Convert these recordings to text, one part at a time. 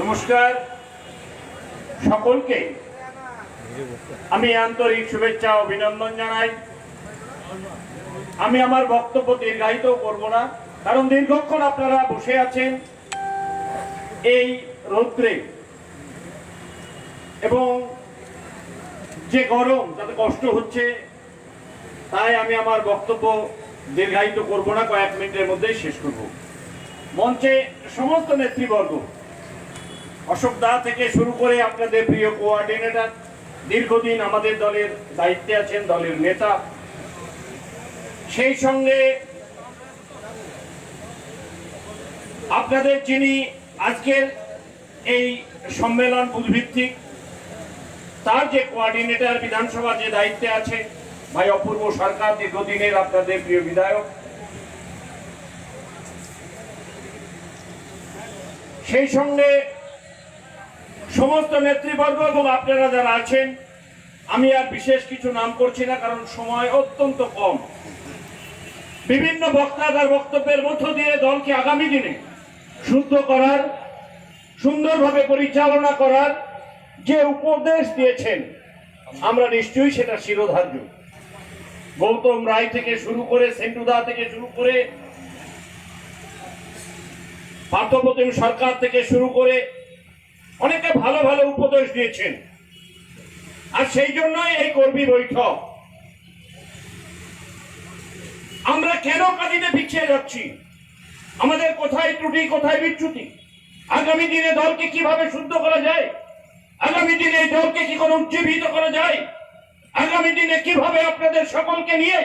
নমস্কার। সকলকে আমি আন্তরিক শুভেচ্ছা, অভিনন্দন জানাই। আমি আমার বক্তব্য দীর্ঘায়িত করব না, কারণ দীর্ঘক্ষণ আপনারা বসে আছেন এই রৌদ্রে। এবং যে গরম তাতে কষ্ট হচ্ছে, তাই আমি আমার বক্তব্য দীর্ঘায়িত করব না, কয়েক মিনিটের মধ্যেই শেষ করব। মঞ্চে সমস্ত নেতৃবর্গ অশোক দা থেকে শুরু করে আপনাদের প্রিয় কোঅর্ডিনেটর দীর্ঘদিন আমাদের দলের দায়িত্বে আছেন, দলের নেতা। সেই সঙ্গে আপনাদের যিনি আজকের এই সম্মেলন বুধভিত্তিক, তার যে কোঅর্ডিনেটর বিধানসভা যে দায়িত্বে আছে, ভাই অপূর্ব সরকার, দীর্ঘদিনের আপনাদের প্রিয় বিধায়ক। সেই সঙ্গে সমস্ত নেতৃবর্গ এবং আপনারা যারা আছেন, আমি আর বিশেষ কিছু নাম করছি না, কারণ সময় অত্যন্ত কম। বিভিন্ন বক্তা তার বক্তব্যের মধ্য দিয়ে দলকে আগামী দিনে শুদ্ধ করার, সুন্দরভাবে পরিচালনা করার যে উপদেশ দিয়েছেন, আমরা নিশ্চয়ই সেটা শিরোধার্য। গৌতম রায় থেকে শুরু করে সেন্টুদা থেকে শুরু করে পার্থপ্রতিম সরকার থেকে শুরু করে অনেকে ভালো ভালো উপদেশ দিয়েছেন। আর সেই জন্যই এই কর্মী বৈঠক। আমরা কেন কাজীতে পিছিয়ে যাচ্ছি? আমাদের কোথায় ত্রুটি, কোথায় বিচ্যুতি? আগামী দিনে দলকে কীভাবে শুদ্ধ করা যায়? আগামী দিনে এই দলকে কি করে উজ্জীবিত করা যায়? আগামী দিনে কীভাবে আপনাদের সকলকে নিয়ে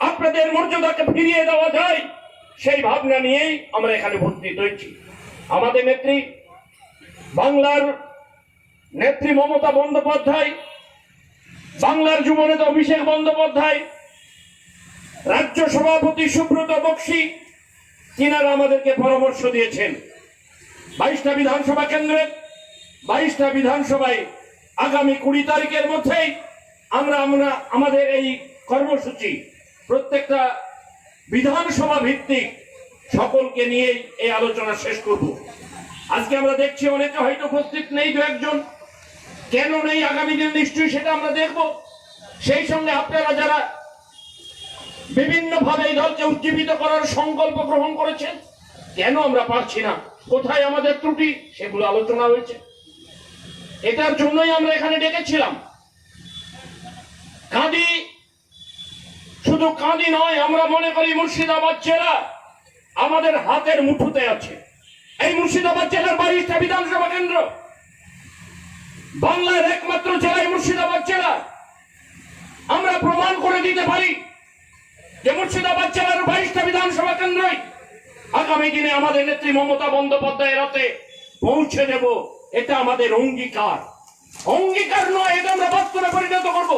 আপনাদের মর্যাদাকে ফিরিয়ে দেওয়া যায়? সেই ভাবনা নিয়েই আমরা এখানে উপস্থিত হয়েছি। আমাদের নেত্রী বাংলার নেত্রী মমতা বন্দ্যোপাধ্যায়, বাংলার যুবনেতা অভিষেক বন্দ্যোপাধ্যায়, রাজ্য সভাপতি সুব্রত বক্সি, তিনারা আমাদেরকে পরামর্শ দিয়েছেন। বাইশটা বিধানসভা কেন্দ্রে, বাইশটা বিধানসভায় আগামী কুড়ি তারিখের মধ্যেই আমরা আমরা, আমাদের এই কর্মসূচি প্রত্যেকটা বিধানসভা ভিত্তিক সকলকে নিয়েই এই আলোচনা শেষ করব। আজকে আমরা দেখছি অনেকে হয়তো উপস্থিত নেই দু একজন। কেন নেই? আগামী দিন নিশ্চয়ই সেটা আমরা দেখব। সেই সঙ্গে আপনারা যারা বিভিন্ন ভাবে এই দলকে উজ্জীবিত করার সংকল্প গ্রহণ করেছেন, কেন আমরা পারছি না? কোথায় আমাদের ত্রুটি? সেগুলো আলোচনা হয়েছে। এটার জন্যই আমরা এখানে ডেকেছিলাম। কাঁদি, শুধু কাঁদি নয়, আমরা মনে করি মুর্শিদাবাদ জেলা আমাদের হাতের মুঠোতে আছে। এই মুর্শিদাবাদ জেলার বাইশটা বিধানসভা কেন্দ্র। বাংলার একমাত্র জেলায় মুর্শিদাবাদ জেলা। আমরা প্রমাণ করে দিতে পারি যে মুর্শিদাবাদ জেলার বাইশটা বিধানসভা কেন্দ্রই আগামী দিনে আমাদের নেত্রী মমতা বন্দ্যোপাধ্যায়ের হাতে পৌঁছে দেব। এটা আমাদের অঙ্গীকার। অঙ্গীকার নয়, এটা আমরা বাস্তবে পরিণত করব।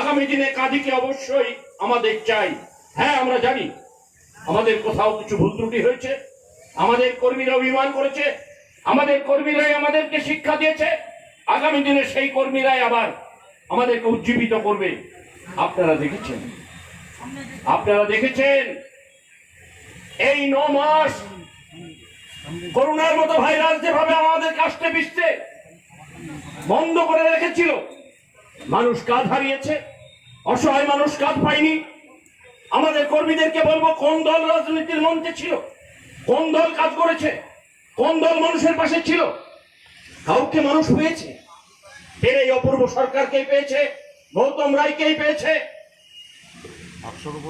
আগামী দিনে কাঁদিকে অবশ্যই আমাদের চাই। হ্যাঁ আমরা জানি আমাদের কোথাও কিছু ভুল ত্রুটি হয়েছে। আমাদের কর্মীরা অভিমান করেছে, আমাদের কর্মীরাই আমাদেরকে শিক্ষা দিয়েছে, আগামী দিনে সেই কর্মীরাই আবার আমাদেরকে উজ্জীবিত করবে। আপনারা দেখেছেন? আপনারা দেখেছেন? এই ন মাস করোনার মতো ভাইরাস যেভাবে আমাদের কাস্টে পিসতে বন্ধ করে রেখেছিল, মানুষ কাজ হারিয়েছে, অসহায় মানুষ কাজ পায়নি। আমাদের কর্মীদেরকে বলব, কোন দল রাজনীতির মঞ্চে ছিল? কোন দল কাজ করেছে? কোন দল মানুষের পাশে ছিল? কাউকে মানুষ পেয়েছে? এর এই অপূর্ব সরকারকেই পেয়েছে? গৌতম রায়কেই পেয়েছে?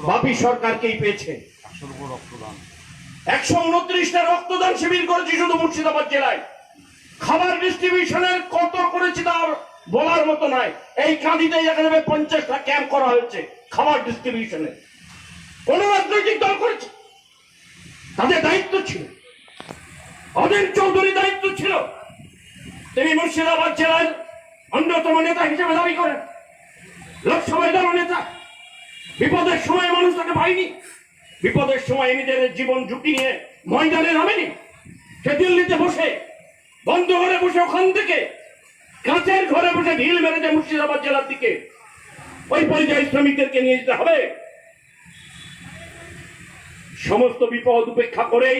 বাপি সরকারকেই পেয়েছে? একশো উনত্রিশটা রক্তদান শিবির করেছি শুধু মুর্শিদাবাদ জেলায়। খাবার ডিস্ট্রিবিউশনের কত করেছি তার বলার মতো নয়। এই কাঁদিতে দেখা যাবে পঞ্চাশটা ক্যাম্প করা হয়েছে খাবার ডিস্ট্রিবিউশনের কোন রাজনৈতিক দল করেছে? তাদের দায়িত্ব ছিল। অধীর চৌধুরী দায়িত্ব ছিল তিনি মুর্শিদাবাদ জেলার অন্যতম নেতা হিসেবে দাবি করেন। লোকসভায় দল নেতা। বিপদের সময় মানুষ তাকে পায়নি। বিপদের সময় নিজেদের জীবন ঝুঁকি নিয়ে ময়দানে নামেনি। সে দিল্লিতে বসে, বন্ধ ঘরে বসে, ওখান থেকে কাঁচের ঘরে বসে ঢিল মেরেছে মুর্শিদাবাদ জেলার দিকে। ওই পরিযায়ী শ্রমিকদেরকে নিয়ে যেতে হবে। সমস্ত বিপদ উপেক্ষা করেই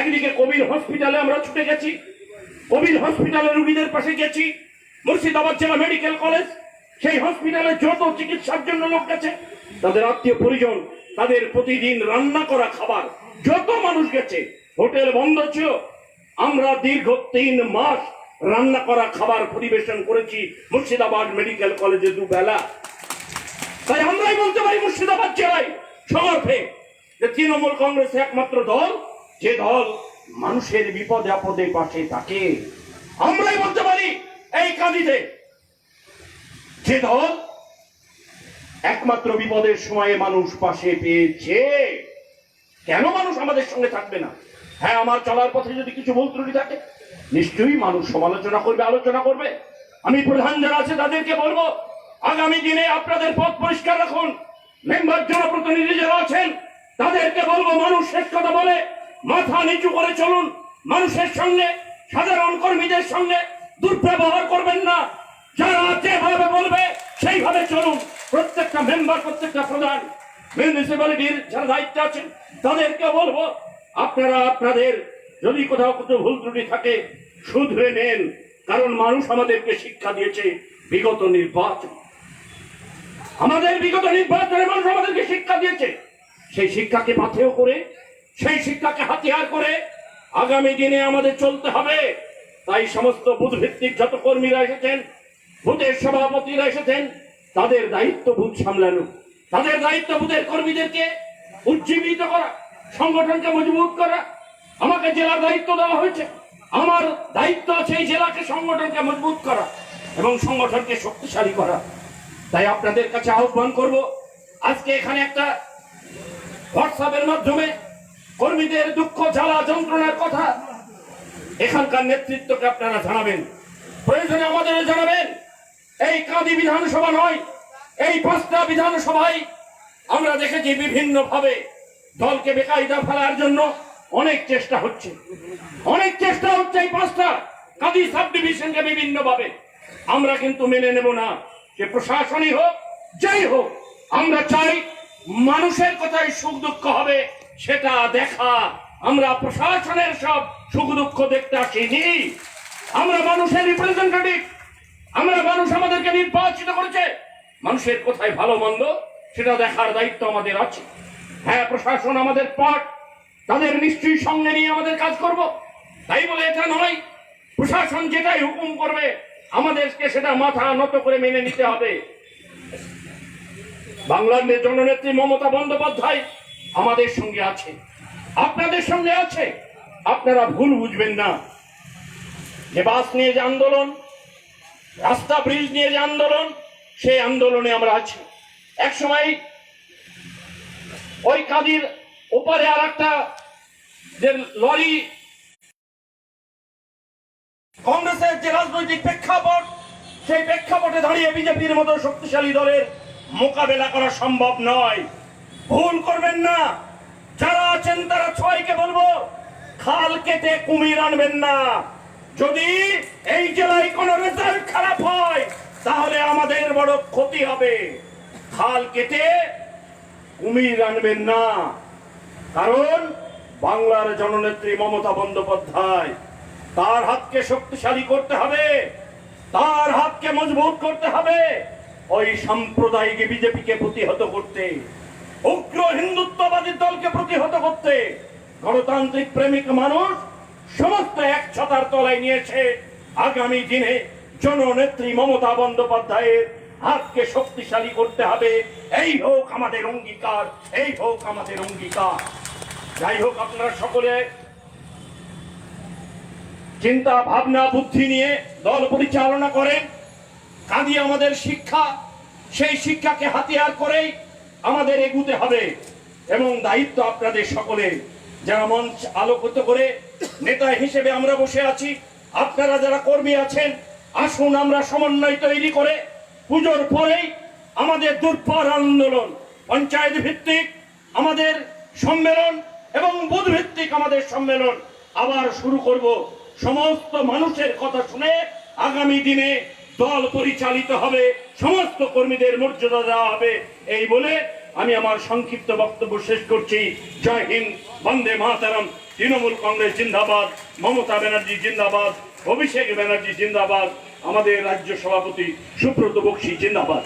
একদিকে কবির হসপিটালে আমরা ছুটে গেছি। কবির হসপিটালে রুগীদের পাশে গেছি। মুর্শিদাবাদ জেলা মেডিকেল কলেজ, সেই হসপিটালে যত চিকিৎসার জন্য লোক গেছে, তাদের আত্মীয় পরিজন, তাদের প্রতিদিন রান্না করা খাবার, যত মানুষ গেছে, হোটেল বন্ধ ছিল। আমরা দীর্ঘ তিন মাস রান্না করা খাবার পরিবেশন করেছি মুর্শিদাবাদ মেডিকেল কলেজে দুবেলা। তাই আমরাই বলতে পারি মুর্শিদাবাদ জেলায় সমর্থে যে তৃণমূল কংগ্রেস একমাত্র দল, যে দল মানুষের বিপদে আপদে পাশে থাকে। আমরাই বলতে পারি, এই কাঁদিতে। যে দল একমাত্র বিপদের সময়ে মানুষ পাশে পেয়েছে, কেন মানুষ আমাদের সঙ্গে থাকবে না? হ্যাঁ আমার চলার পথে যদি কিছু ভুল ত্রুটি থাকে, নিশ্চয়ই মানুষ সমালোচনা করবে, আলোচনা করবে। আমি প্রধান যারা আছে, তাদেরকে বলব, আগামী দিনে আপনাদের পথ পরিষ্কার রাখুন। মেম্বার জনপ্রতিনিধি যারা আছেন তাদেরকে বলব, মানুষ শেষ কথা বলে, মাথা নিচু করে চলুন। মানুষের সঙ্গে, সাধারণ কর্মীদের সঙ্গে দুর্ব্যবহার করবেন না। যারা যেভাবে বলবে, সেইভাবে চলুন। প্রত্যেকটা মেম্বার প্রত্যেকটা প্রধান মিউনিসিপ্যালিটির যারা দায়িত্ব আছেন, তাদেরকে বলব, আপনারা আপনাদের, যদি কোথাও কোথাও ভুল ত্রুটি থাকে, শুধরে নেন। কারণ মানুষ আমাদেরকে শিক্ষা দিয়েছে বিগত নির্বাচন। আমাদের বিগত নির্বাচনে মানুষ আমাদেরকে শিক্ষা দিয়েছে। সেই শিক্ষাকে পাথেয় করে, সেই শিক্ষাকে হাতিয়ার করে আগামী দিনে আমাদের চলতে হবে। তাই সমস্ত বুথ ভিত্তিক যত কর্মীরা এসেছেন বুথের সভাপতিরা এসেছেন, তাদের দায়িত্ব বুথ সামলানো। তাদের দায়িত্ব বুথের কর্মীদেরকে উজ্জীবিত করা, সংগঠনকে মজবুত করা। আমাকে জেলার দায়িত্ব দেওয়া হয়েছে। আমার দায়িত্ব আছে এই জেলাকে সংগঠনকে মজবুত করা এবং সংগঠনকে শক্তিশালী করা। তাই আপনাদের কাছে আহ্বান করব, আজকে এখানে একটা হোয়াটসঅ্যাপের মাধ্যমে কর্মীদের দুঃখ, জ্বালা, যন্ত্রণার কথা এখানকার নেতৃত্বকে আপনারা জানাবেন। প্রয়োজনে আমাদের জানাবেন, এই কাঁদি বিধানসভা নয়, এই পাঁচটা বিধানসভায় আমরা দেখেছি বিভিন্ন ভাবে দলকে বেকায়দা ফেলার জন্য অনেক চেষ্টা হচ্ছে। অনেক চেষ্টা হচ্ছে এই পাঁচটা কাঁদি সাব ডিভিশনকে বিভিন্ন ভাবে আমরা কিন্তু মেনে নেব না, যে প্রশাসনই হোক, যাই হোক, আমরা চাই মানুষের কথায় সুখ দুঃখ হবে, সেটা দেখা। আমরা প্রশাসনের সব সুখ দুঃখ দেখতে আসিনি। আমরা মানুষের রিপ্রেজেন্টেটিভ আমরা মানুষ আমাদেরকে নির্বাচিত করেছে। মানুষের কোথায় ভালো মন্দ, সেটা দেখার দায়িত্ব আমাদের আছে। হ্যাঁ প্রশাসন আমাদের পাঠ তাদের নিশ্চয়ই সঙ্গে নিয়ে আমাদের কাজ করব। তাই বলে এটা নয়। প্রশাসন যেটাই হুকুম করবে, আমাদেরকে সেটা মাথা নত করে মেনে নিতে হবে। বাংলার জননেত্রী মমতা বন্দ্যোপাধ্যায় আমাদের সঙ্গে আছে। আপনাদের সঙ্গে আছে। আপনারা ভুল বুঝবেন না। যে বাস নিয়ে যে আন্দোলন, রাস্তা ব্রিজ নিয়ে যে আন্দোলন, সেই আন্দোলনে আমরা আছি। এক সময় ওই কাদির ওপারে আর একটা যে লরি কংগ্রেসের যে রাজনৈতিক প্রেক্ষাপট, সেই প্রেক্ষাপটে দাঁড়িয়ে বিজেপির মতো শক্তিশালী দলের মোকাবেলা করা সম্ভব নয়। ভুল করবেন না। যারা আছেন তারা ছয়কে বলব, খাল কেটে কুমির আনবেন না। যদি এই জেলায় কোনো রেজাল্ট খারাপ হয়, তাহলে আমাদের বড় ক্ষতি হবে। খাল কেটে কুমির আনবেন না। কারণ বাংলার জননেত্রী মমতা বন্দ্যোপাধ্যায়, তার হাতকে শক্তিশালী করতে হবে, তার হাতকে মজবুত করতে হবে। ওই সাম্প্রদায়িক বিজেপিকে প্রতিহত করতে, উগ্র হিন্দুত্ববাদী দলকে প্রতিহত করতে গণতান্ত্রিক প্রেমিক মানুষ সমস্ত এক ছতার তলায় নিয়েছে আগামী দিনে জননেত্রী মমতা বন্দ্যোপাধ্যায়ের হাতকে শক্তিশালী করতে হবে। এই হোক আমাদের অঙ্গীকার, এই হোক আমাদের অঙ্গীকার। যাই হোক, আপনারা সকলে চিন্তা, ভাবনা, বুদ্ধি নিয়ে দল পরিচালনা করেন। কাঁদি আমাদের শিক্ষা, সেই শিক্ষাকে হাতিয়ার করেই আমাদের এগুতে হবে। এবং দায়িত্ব আপনাদের সকলের যারা মঞ্চ আলোকিত করে নেতা হিসেবে আমরা বসে আছি, আপনারা যারা কর্মী আছেন, আসুন আমরা সমন্বয় তৈরি করে পুজোর পরেই আমাদের দুর্বার আন্দোলন, পঞ্চায়েত ভিত্তিক আমাদের সম্মেলন এবং বুধ ভিত্তিক আমাদের সম্মেলন আবার শুরু করব। সমস্ত মানুষের কথা শুনে আগামী দিনে দল পরিচালিত হবে, সমস্ত কর্মীদের মর্যাদা দেওয়া হবে। এই বলে আমি আমার সংক্ষিপ্ত বক্তব্য শেষ করছি। জয় হিন্দ, বন্দে মাতারম। তৃণমূল কংগ্রেস জিন্দাবাদ, মমতা ব্যানার্জি জিন্দাবাদ, অভিষেক ব্যানার্জি জিন্দাবাদ, আমাদের রাজ্য সভাপতি সুব্রত বক্সি জিন্দাবাদ।